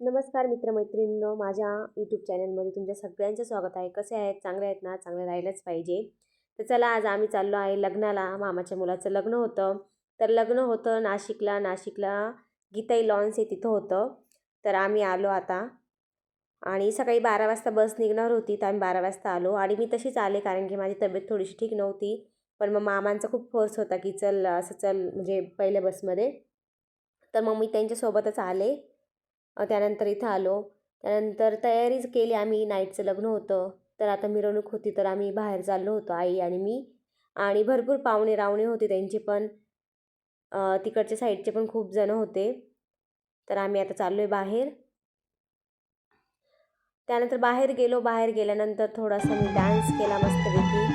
नमस्कार मित्रमैत्रिणींनो माझ्या यूट्यूब चॅनलमध्ये तुमच्या सगळ्यांचं स्वागत आहे. कसे आहेत? चांगले आहेत ना? चांगले राहिलंच पाहिजे. तर चला आज आम्ही चाललो आहे लग्नाला. मामाच्या मुलाचं लग्न होतं. तर लग्न होतं नाशिकला. नाशिकला गीताई लॉन्स हे तिथं होतं. तर आम्ही आलो आता. आणि सकाळी बारा वाजता बस निघणार होती तर आम्ही बारा वाजता आलो. आणि मी तशीच आले कारण की माझी तब्येत थोडीशी ठीक नव्हती. पण मग मामांचा खूप फोर्स होता की चल असं चल म्हणजे पहिल्या बसमध्ये. तर मग मी त्यांच्यासोबतच आले. त्यानंतर इथं आलो. त्यानंतर तयारीच केली आम्ही नाईटचं लग्न होतं. तर आता मिरवणूक होती तर आम्ही बाहेर चाललो होतो आई आणि मी. आणि भरपूर पाहुणे रावणे होते त्यांचे पण. तिकडच्या साईडचे पण खूप जण होते. तर आम्ही आता चाललो आहे बाहेर. त्यानंतर बाहेर गेलो. बाहेर गेल्यानंतर थोडासा मी डान्स केला मस्तपैकी.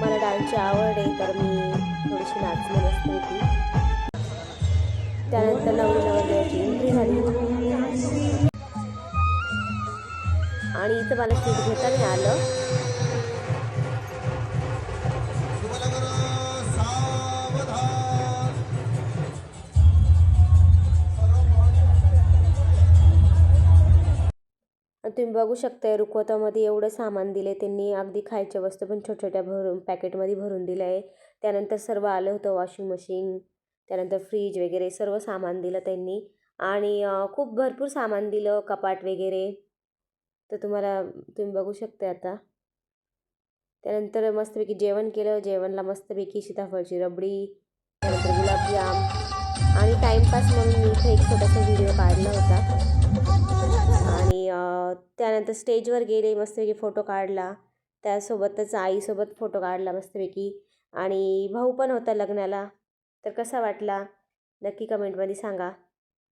मला डान्सची आवड आहे तर मी थोडीशी नाचली मस्तपैकी. त्यानंतर नवरी नवरदेवाची एंट्री झाली. आणि इथं मला शूट घेता नाही आलं तुम्ही बघू शकताय रुखवतामध्ये एवढं सामान दिले त्यांनी. अगदी खायच्या वस्तू पण छोट्या छोट्या भरून पॅकेटमध्ये भरून दिलं आहे त्यानंतर सर्व आलं होतं वॉशिंग मशीन त्यानंतर फ्रीज वगैरे सर्व सामान दिलं त्यांनी. आणि खूप भरपूर सामान दिलं कपाट वगैरे. तर तुम्हाला तुम्ही बघू शकता आता. त्यानंतर मस्तपैकी जेवण केलं. जेवणला मस्तपैकी सीताफळची रबडी त्यानंतर गुलाबजाम. आणि टाईमपास म्हणून मी इथे एक छोटासा व्हिडिओ काढला होता. आणि त्यानंतर स्टेजवर गेले मस्तपैकी फोटो काढला. त्यासोबतच आईसोबत फोटो काढला मस्तपैकी. आणि भाऊ पण होता लग्नाला. तर कसा वाटला? नक्की कमेंटमध्ये सांगा.